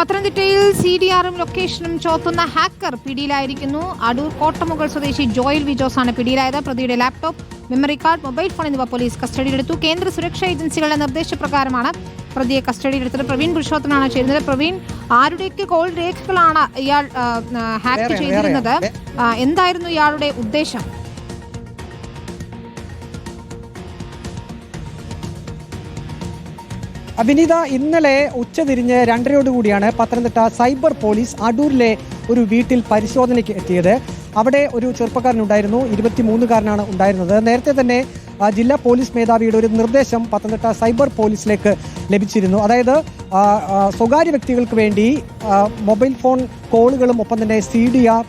പത്തനംതിട്ടയിൽ C D ആറും ലൊക്കേഷനും ചോത്തുന്ന ഹാക്കർ പിടിയിലായിരിക്കുന്നു. അടൂർ കോട്ടമുകൾ സ്വദേശി ജോയൽ വിജോസ് ആണ് പിടിയിലായത്. പ്രതിയുടെ laptop memory card mobile phone എന്നിവ പോലീസ് കസ്റ്റഡിയിലെടുത്തു. കേന്ദ്ര സുരക്ഷാ ഏജൻസികളുടെ നിർദ്ദേശപ്രകാരമാണ് പ്രതിയെ കസ്റ്റഡിയിലെടുത്തത്. പ്രവീൺ പുരുഷോത്തനാണ് ചെയ്യുന്നത് പ്രവീൺ ആരുടെയൊക്കെ കോൾ രേഖകളാണ് ഇയാൾ ഹാക്ക് ചെയ്തിരുന്നത്? എന്തായിരുന്നു ഇയാളുടെ ഉദ്ദേശം? വിനീത ഇന്നലെ ഉച്ചതിരിഞ്ഞ് രണ്ടരയോടുകൂടിയാണ് പത്തനംതിട്ട സൈബർ പോലീസ് അടൂരിലെ ഒരു വീട്ടിൽ പരിശോധനയ്ക്ക് എത്തിയത്. അവിടെ ഒരു ചെറുപ്പക്കാരനുണ്ടായിരുന്നു. ഇരുപത്തിമൂന്നുകാരനാണ് ഉണ്ടായിരുന്നത്. നേരത്തെ തന്നെ ജില്ലാ പോലീസ് മേധാവിയുടെ ഒരു നിർദ്ദേശം പത്തനംതിട്ട സൈബർ പോലീസിലേക്ക് ലഭിച്ചിരുന്നു. അതായത് സ്വകാര്യ വ്യക്തികൾക്ക് വേണ്ടി മൊബൈൽ ഫോൺ കോളുകളും ഒപ്പം തന്നെ സി ഡി ആർ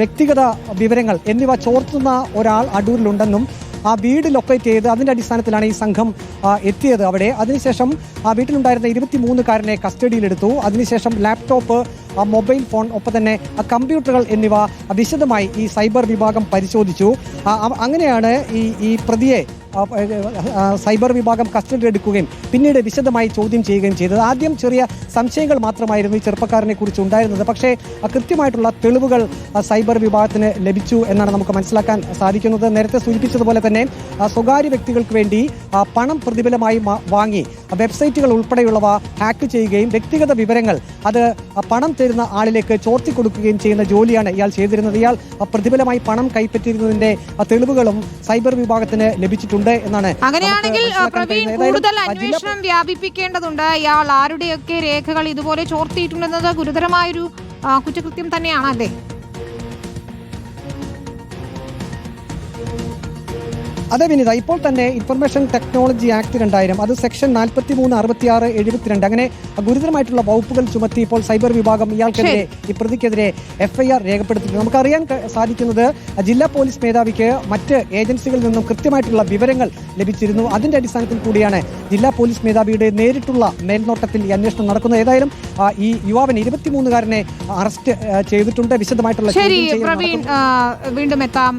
വ്യക്തിഗത വിവരങ്ങൾ എന്നിവ ചോർത്തുന്ന ഒരാൾ അടൂരിലുണ്ടെന്നും ആ വീട് ലൊക്കേറ്റ് ചെയ്ത് അതിന്റെ അടിസ്ഥാനത്തിലാണ് ഈ സംഘം എത്തിയത് അവിടെ. അതിനുശേഷം ആ വീട്ടിലുണ്ടായിരുന്ന ഇരുപത്തിമൂന്നുകാരനെ കസ്റ്റഡിയിലെടുത്തു. അതിനുശേഷം ലാപ്ടോപ്പ് ആ മൊബൈൽ ഫോൺ ഒപ്പം തന്നെ ആ കമ്പ്യൂട്ടറുകൾ എന്നിവ വിശദമായി ഈ സൈബർ വിഭാഗം പരിശോധിച്ചു. അങ്ങനെയാണ് ഈ ഈ പ്രതിയെ സൈബർ വിഭാഗം കസ്റ്റഡി എടുക്കുകയും പിന്നീട് വിശദമായി ചോദ്യം ചെയ്യുകയും ചെയ്തത്. ആദ്യം ചെറിയ സംശയങ്ങൾ മാത്രമായിരുന്നു ഈ ചെറുപ്പക്കാരനെ കുറിച്ച് ഉണ്ടായിരുന്നത്. പക്ഷേ കൃത്യമായിട്ടുള്ള തെളിവുകൾ സൈബർ വിഭാഗത്തിന് ലഭിച്ചു എന്നാണ് നമുക്ക് മനസ്സിലാക്കാൻ സാധിക്കുന്നത്. നേരത്തെ സൂചിപ്പിച്ചതുപോലെ തന്നെ സ്വകാര്യ വ്യക്തികൾക്ക് വേണ്ടി പണം പ്രതിഫലമായി വാങ്ങി വെബ്സൈറ്റുകൾ ഉൾപ്പെടെയുള്ളവ ഹാക്ക് ചെയ്യുകയും വ്യക്തിഗത വിവരങ്ങൾ അത് പണം തരുന്ന ആളിലേക്ക് ചോർത്തി കൊടുക്കുകയും ചെയ്യുന്ന ജോലിയാണ് ഇയാൾ ചെയ്തിരുന്നത്. ഇയാൾ പ്രതിഫലമായി പണം കൈപ്പറ്റിയിരുന്നതിന്റെ തെളിവുകളും സൈബർ വിഭാഗത്തിന് ലഭിച്ചിട്ടുണ്ട്. എന്നാണ് അങ്ങനെയാണെങ്കിൽ പ്രവീൺ കൂടുതൽ അന്വേഷണം വ്യാപിപ്പിക്കേണ്ടതുണ്ട്. ഇയാൾ ആരുടെയൊക്കെ രേഖകൾ ഇതുപോലെ ചോർത്തിയിട്ടുണ്ടെന്നത് ഗുരുതരമായൊരു കുറ്റകൃത്യം തന്നെയാണ് അല്ലേ? അതെ വിനിത ഇപ്പോൾ തന്നെ ഇൻഫർമേഷൻ ടെക്നോളജി ആക്ട് രണ്ടായിരം അത് സെക്ഷൻ നാൽപ്പത്തി മൂന്ന് അറുപത്തിയാറ് എഴുപത്തിരണ്ട് അങ്ങനെ ഗുരുതരമായിട്ടുള്ള വകുപ്പുകൾ ചുമത്തി ഇപ്പോൾ സൈബർ വിഭാഗം ഇയാൾക്കെതിരെ ഈ പ്രതിക്കെതിരെ എഫ്ഐആർ രേഖപ്പെടുത്തിയിട്ടുണ്ട്. നമുക്കറിയാൻ സാധിക്കുന്നത് ജില്ലാ പോലീസ് മേധാവിക്ക് മറ്റ് ഏജൻസികളിൽ നിന്നും കൃത്യമായിട്ടുള്ള വിവരങ്ങൾ ലഭിച്ചിരുന്നു. അതിന്റെ അടിസ്ഥാനത്തിൽ കൂടിയാണ് ജില്ലാ പോലീസ് മേധാവിയുടെ നേരിട്ടുള്ള മേൽനോട്ടത്തിൽ ഈ അന്വേഷണം നടക്കുന്നത്. ഏതായാലും ഈ യുവാവിനെ ഇരുപത്തിമൂന്നുകാരനെ അറസ്റ്റ് ചെയ്തിട്ടുണ്ട്. വിശദമായിട്ടുള്ള വീണ്ടും എത്താം.